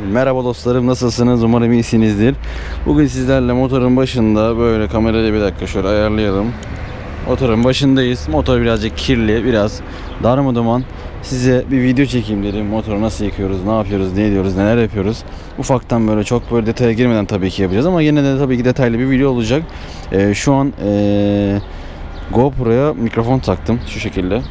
Merhaba dostlarım nasılsınız umarım iyisinizdir. Bugün sizlerle motorun başında böyle kamerayla bir dakika şöyle ayarlayalım. Motorun başındayız. Motor birazcık kirli, biraz darmaduman. Size bir video çekeyim dedim. Motoru nasıl yıkıyoruz, ne yapıyoruz, ne ediyoruz, neler yapıyoruz. Ufaktan böyle çok böyle detaya girmeden tabii ki yapacağız ama yine de tabii ki detaylı bir video olacak. Ee, şu an ee, GoPro'ya mikrofon taktım şu şekilde.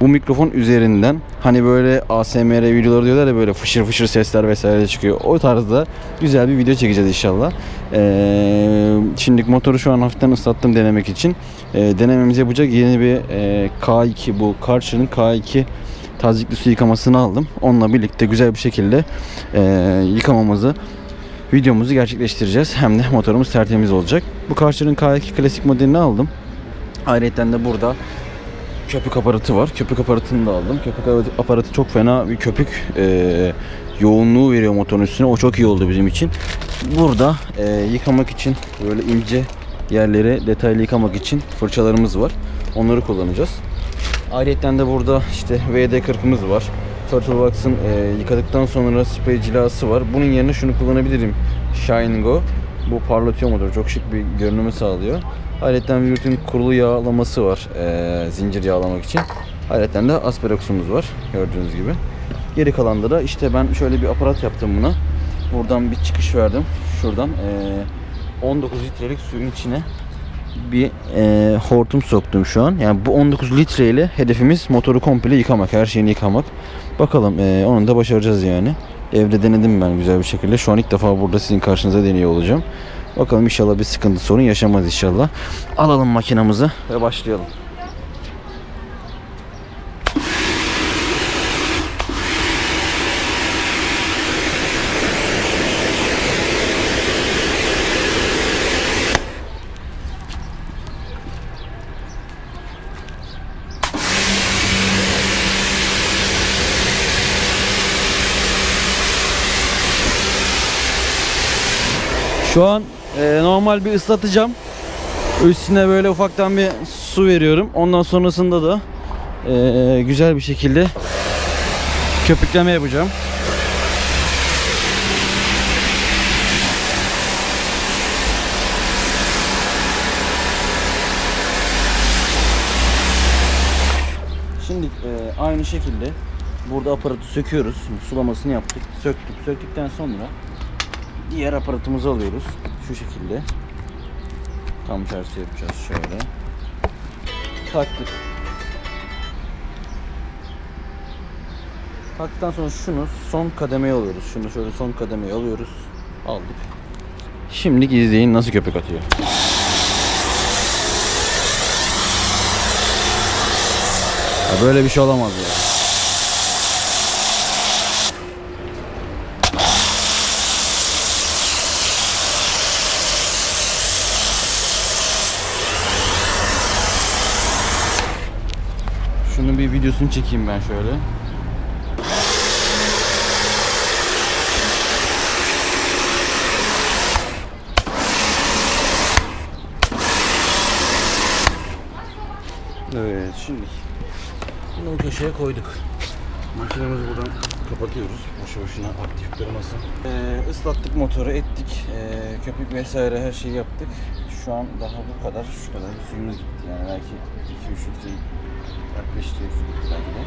Bu mikrofon üzerinden hani böyle ASMR videoları diyorlar ya böyle fışır fışır sesler vesaire çıkıyor. O tarzda güzel bir video çekeceğiz inşallah. Ee, şimdi motoru şu an hafiften ıslattım denemek için. Ee, denememizi yapacak yeni bir e, K2 bu Karcher'ın K2 tazikli su yıkamasını aldım. Onunla birlikte güzel bir şekilde e, yıkamamızı videomuzu gerçekleştireceğiz. Hem de motorumuz tertemiz olacak. Bu Karcher'ın K2 klasik modelini aldım. Ayrıca de burada köpük aparatı var. Köpük aparatını da aldım. Köpük aparatı çok fena bir köpük e, yoğunluğu veriyor motorun üstüne. O çok iyi oldu bizim için. Burada e, yıkamak için böyle ince yerleri detaylı yıkamak için fırçalarımız var. Onları kullanacağız. Ayrıca de burada işte VD40'ımız var. Turtlebox'ın e, yıkadıktan sonra sprey cilası var. Bunun yerine şunu kullanabilirim. Shine Go. Bu parlatıyor motoru. Çok şık bir görünümü sağlıyor. Ayrıca Virtü'nün kurulu yağlaması var. e, zincir yağlamak için. Ayrıca de Asperox'umuz var. Gördüğünüz gibi. Geri kalanda da işte ben şöyle bir aparat yaptım buna. Buradan bir çıkış verdim. Şuradan e, 19 litrelik suyun içine bir e, hortum soktum şu an. Yani bu 19 litre ile hedefimiz motoru komple yıkamak, her şeyini yıkamak. Bakalım e, onu da başaracağız yani. Evde denedim ben güzel bir şekilde. Şu an ilk defa burada sizin karşınıza deniyor olacağım. Bakalım inşallah bir sıkıntı sorun yaşamaz inşallah. Alalım makinamızı ve başlayalım. Şu an e, normal bir ıslatacağım. Üstüne böyle ufaktan bir su veriyorum. Ondan sonrasında da e, güzel bir şekilde köpükleme yapacağım. Şimdi e, aynı şekilde burada aparatı söküyoruz. Sulamasını yaptık. Söktük. Söktükten sonra diğer aparatımızı alıyoruz. Şu şekilde. Tam tersi yapacağız şöyle. Taktık. Taktıktan sonra şunu son kademeye alıyoruz. Şunu şöyle son kademeye alıyoruz. Aldık. Şimdi izleyin nasıl köpük atıyor. Ya böyle bir şey olamaz ya. Şunun bir videosunu çekeyim ben şöyle. Evet şimdi bunu köşeye koyduk. Makinemizi buradan kapatıyoruz. Boşu boşuna aktif durmasın. Ee, ıslattık motoru ettik. Ee, köpük vesaire her şeyi yaptık. Şu an daha bu kadar şu kadar suyumuz gitti. Yani belki 2-3 litre de.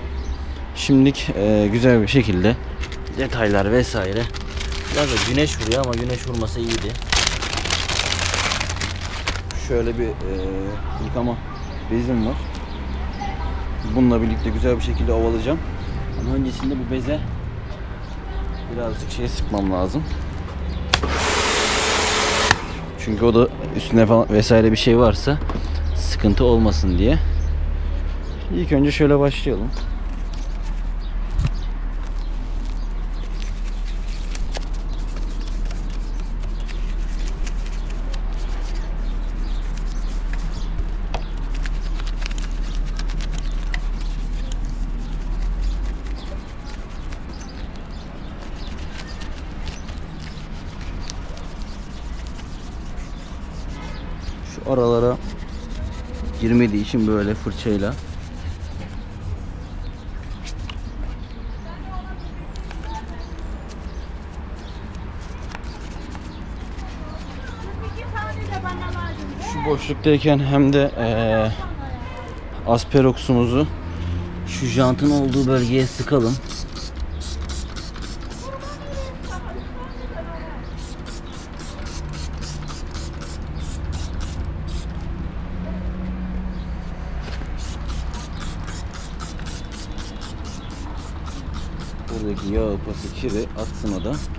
Şimdilik e, güzel bir şekilde detaylar vesaire. Biraz da güneş vuruyor ama güneş vurmasa iyiydi. Şöyle bir e, yıkama bezim var. Bununla birlikte güzel bir şekilde ovalayacağım. Ama öncesinde bu beze birazcık şey sıkmam lazım. Çünkü o da üstüne falan vesaire bir şey varsa sıkıntı olmasın diye. İlk önce şöyle başlayalım. Şu aralara girmediği için böyle fırçayla boşluktayken hem de eee asperoksumuzu şu jantın olduğu bölgeye sıkalım. Buradaki yağ pası kiri atsın da.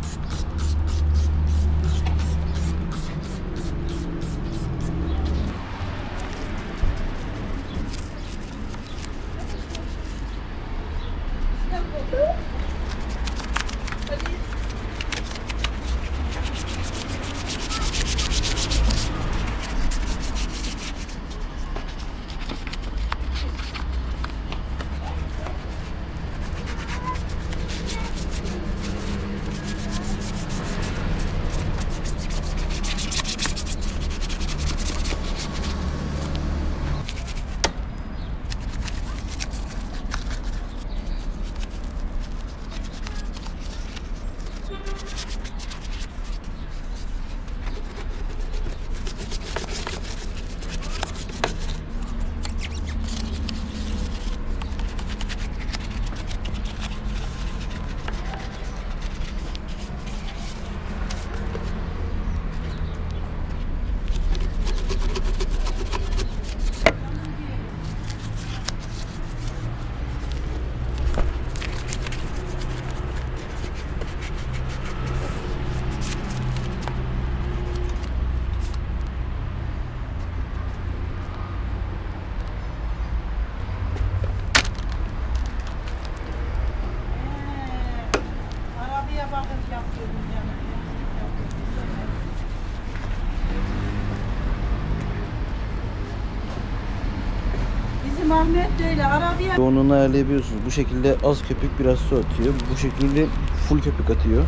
Ahmet öyle Yoğunluğunu ayarlayabiliyorsunuz. Bu şekilde az köpük biraz su atıyor. Bu şekilde full köpük atıyor.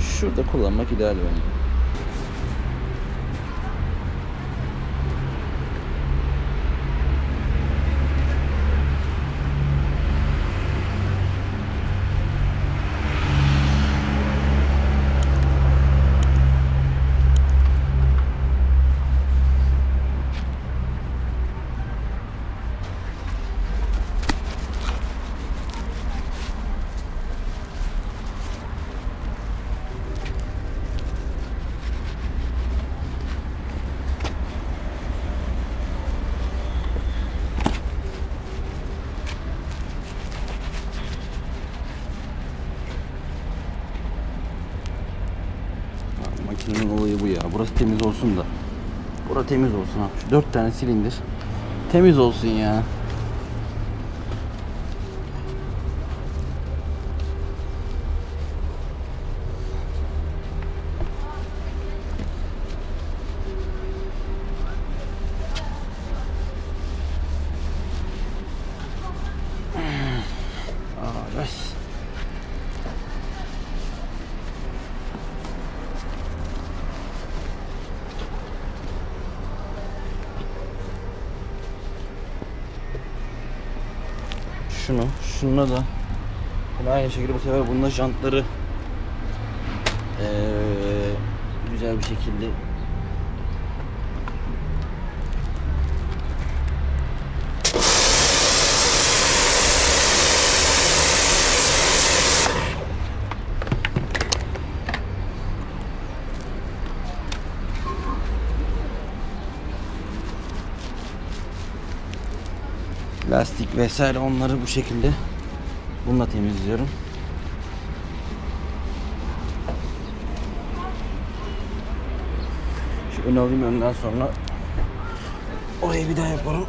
Şurada kullanmak ideal bence. Ya, Makinenin olayı bu ya. Burası temiz olsun da. Bura temiz olsun abi. Şu dört tane silindir. Temiz olsun ya. Şunu, şununla da. Yine aynı şekilde bu sefer bununla jantları eee, güzel bir şekilde lastik vesaire onları bu şekilde bununla temizliyorum. Şu ön alayım önden sonra orayı bir daha yaparım.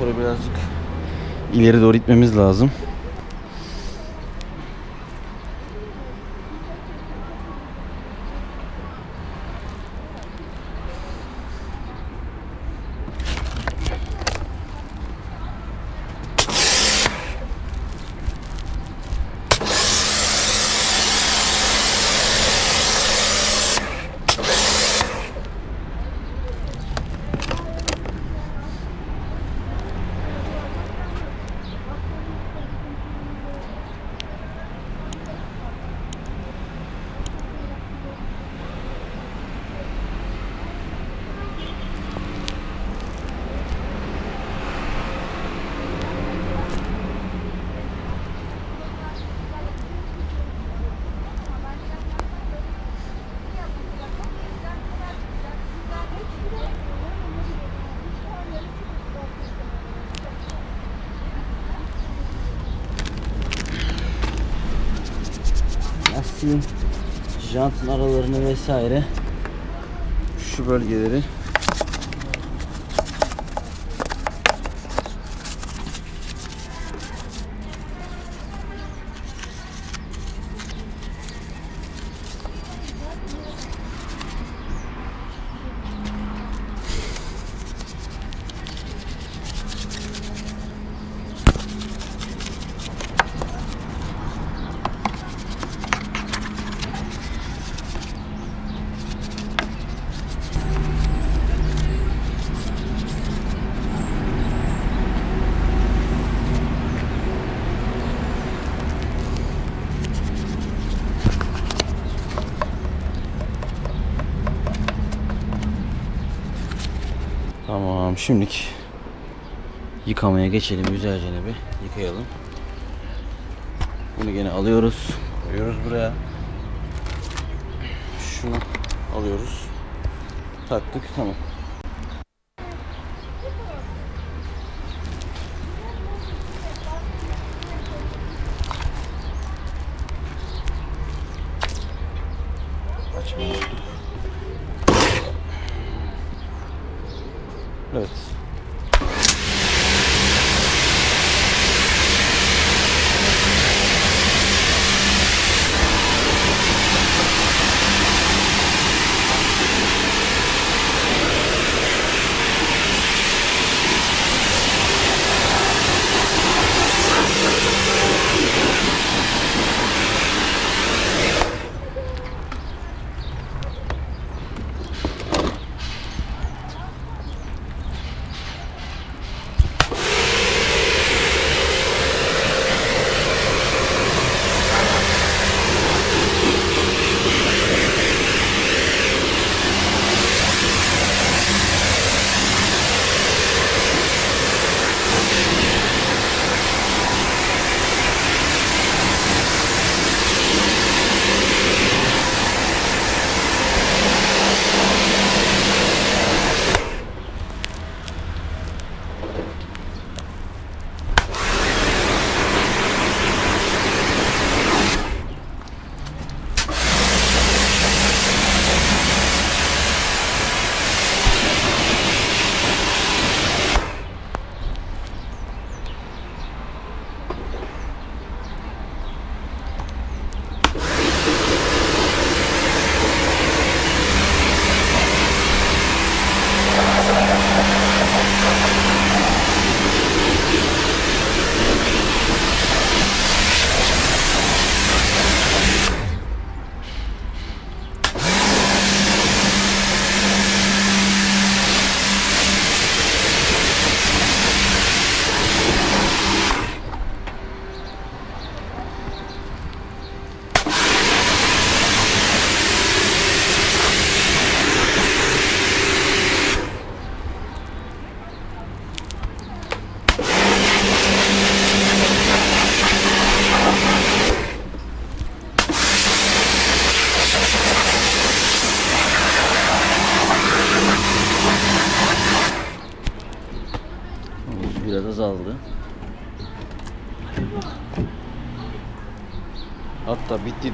Motoru birazcık ileri doğru itmemiz lazım. Jantın aralarını vesaire. Şu bölgeleri Tamam şimdilik yıkamaya geçelim güzelce bir yıkayalım. Bunu gene alıyoruz. Koyuyoruz buraya. Şunu alıyoruz. Taktık tamam.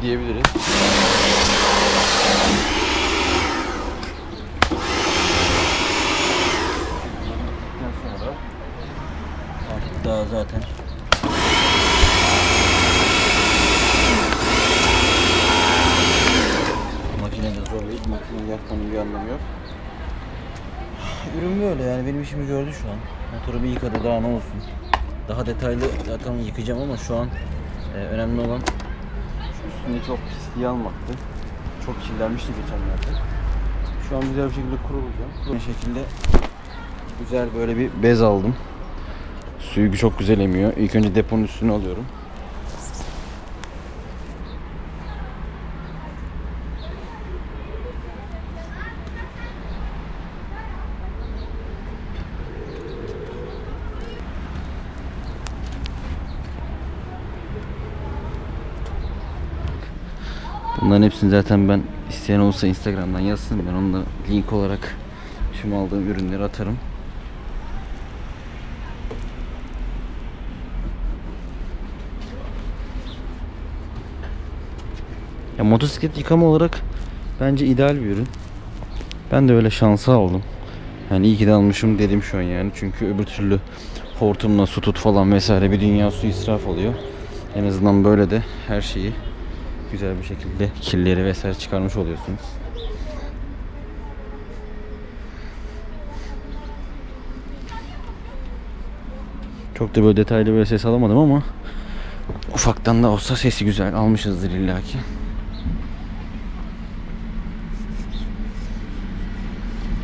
Diyebiliriz. Daha zaten makinede zorlayıp makineyi yakmanın bir anlamı yok. Ürün böyle yani benim işimi gördü şu an. Motoru bir yıkadı daha ne olsun. Daha detaylı zaten yıkayacağım ama şu an e, önemli olan üstündeki o pisliği almaktı. Çok kirlenmişti geçenlerde. Şu an güzel bir şekilde kurulacağım. Bu şekilde güzel böyle bir bez aldım. Suyu çok güzel emiyor. İlk önce deponun üstüne alıyorum. Bunların hepsini zaten ben isteyen olsa Instagram'dan yazsın. Ben onu link olarak tüm aldığım ürünleri atarım. Ya motosiklet yıkama olarak bence ideal bir ürün. Ben de öyle şansa aldım. Yani iyi ki de almışım dedim şu an yani. Çünkü öbür türlü hortumla su tut falan vesaire bir dünya su israf oluyor. En azından böyle de her şeyi güzel bir şekilde kirleri vesaire çıkarmış oluyorsunuz. Çok da böyle detaylı böyle ses alamadım ama ufaktan da olsa sesi güzel almışızdır illaki.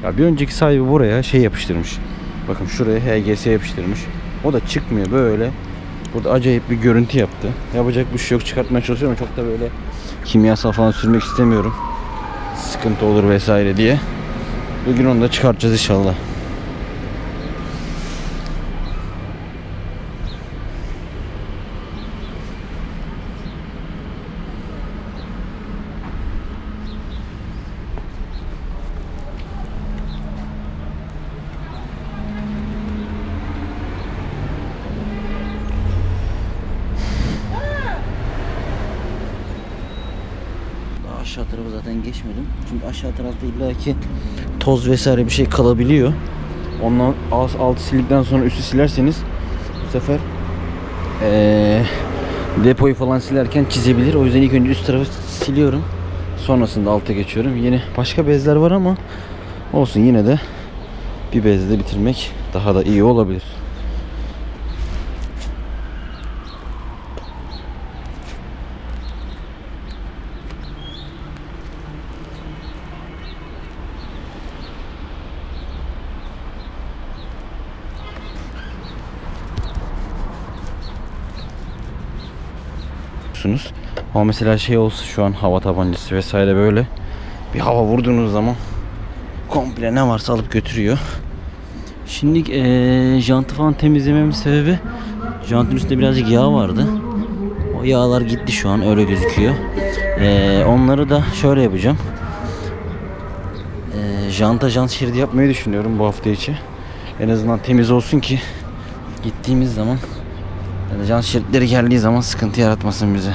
Ya bir önceki sahibi buraya şey yapıştırmış. Bakın şuraya HGS yapıştırmış. O da çıkmıyor böyle. Burada acayip bir görüntü yaptı. Yapacak bir şey yok çıkartmaya çalışıyorum çok da böyle kimyasal falan sürmek istemiyorum. Sıkıntı olur vesaire diye. Bugün onu da çıkartacağız inşallah. Daha aşağı tarafa zaten geçmedim. Çünkü aşağı tarafta illaki toz vesaire bir şey kalabiliyor. Ondan alt, altı sildikten sonra üstü silerseniz bu sefer eee, depoyu falan silerken çizebilir. O yüzden ilk önce üst tarafı siliyorum. Sonrasında alta geçiyorum. Yeni başka bezler var ama olsun yine de bir bezle bitirmek daha da iyi olabilir. Yapıyorsunuz. Ama mesela şey olsa şu an hava tabancası vesaire böyle bir hava vurduğunuz zaman komple ne varsa alıp götürüyor. Şimdi eee jantı falan temizlememin sebebi jantın üstünde birazcık yağ vardı. O yağlar gitti şu an öyle gözüküyor. Eee, onları da şöyle yapacağım. Eee janta jant şeridi yapmayı düşünüyorum bu hafta içi. En azından temiz olsun ki gittiğimiz zaman yani jant şeritleri geldiği zaman sıkıntı yaratmasın bize.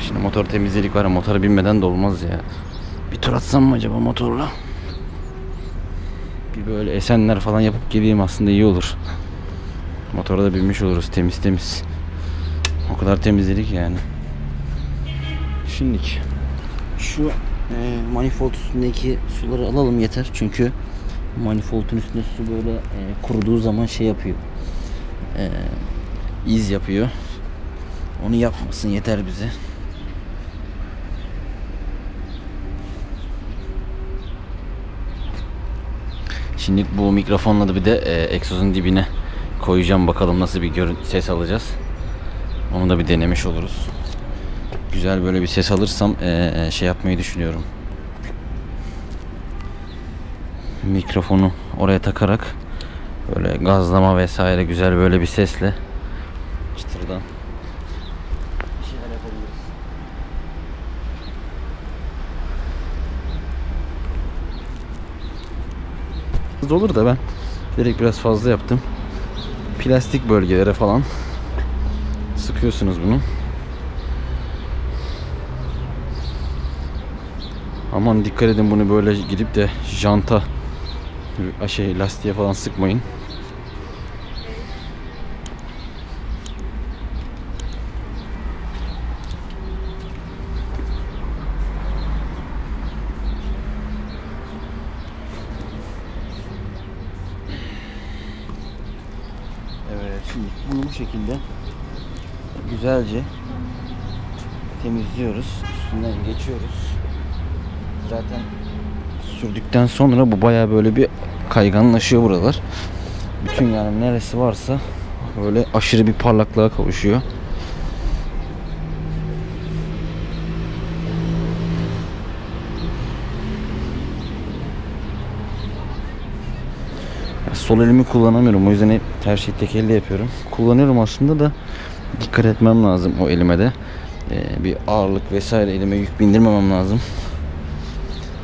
Şimdi motor temizledik var ya motora binmeden de olmaz ya. Bir tur atsam mı acaba motorla? Bir böyle esenler falan yapıp geleyim aslında iyi olur. Motora da binmiş oluruz temiz temiz. O kadar temizledik yani. Şimdilik şu e, manifold üstündeki suları alalım yeter çünkü manifoldun üstünde su böyle e, kuruduğu zaman şey yapıyor. E, iz yapıyor. Onu yapmasın yeter bize. Şimdi bu mikrofonla da bir de e, egzozun dibine koyacağım bakalım nasıl bir görüntü ses alacağız. Onu da bir denemiş oluruz. Güzel böyle bir ses alırsam e, e, şey yapmayı düşünüyorum. Mikrofonu oraya takarak böyle gazlama vesaire güzel böyle bir sesle çıtırdan olur da ben direkt biraz fazla yaptım. Plastik bölgelere falan sıkıyorsunuz bunu. Aman dikkat edin bunu böyle gidip de janta şey lastiğe falan sıkmayın. Evet şimdi bunu bu şekilde güzelce temizliyoruz. Üstünden geçiyoruz. Zaten sürdükten sonra bu baya böyle bir kayganlaşıyor buralar. Bütün yani neresi varsa böyle aşırı bir parlaklığa kavuşuyor. Sol elimi kullanamıyorum o yüzden hep her şeyi tek elle yapıyorum. Kullanıyorum aslında da dikkat etmem lazım o elime de. Ee, bir ağırlık vesaire elime yük bindirmemem lazım.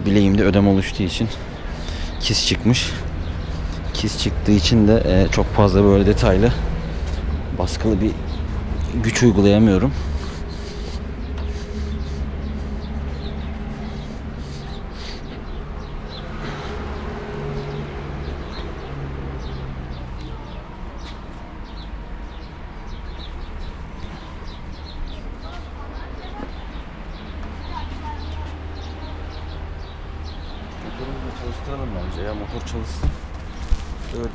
Bileğimde ödem oluştuğu için kis çıkmış. Kis çıktığı için de e, çok fazla böyle detaylı baskılı bir güç uygulayamıyorum. Motorumuzu da çalıştıralım bence ya motor çalışsın. Evet.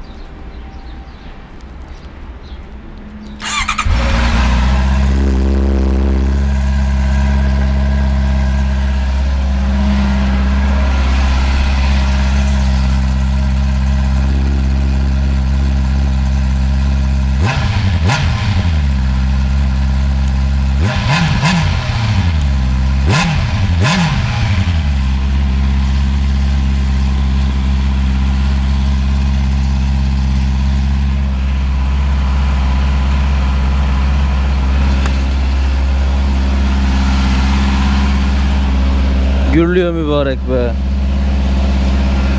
Gürlüyor mübarek be.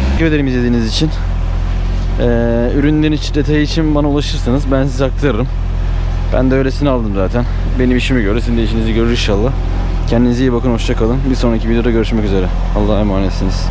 Teşekkür ederim izlediğiniz için. Ee, ürünlerin iç detayı için bana ulaşırsanız ben size aktarırım. Ben de öylesini aldım zaten. Benim işimi görür, sizin de işinizi görür inşallah. Kendinize iyi bakın, hoşça kalın. Bir sonraki videoda görüşmek üzere. Allah'a emanetsiniz.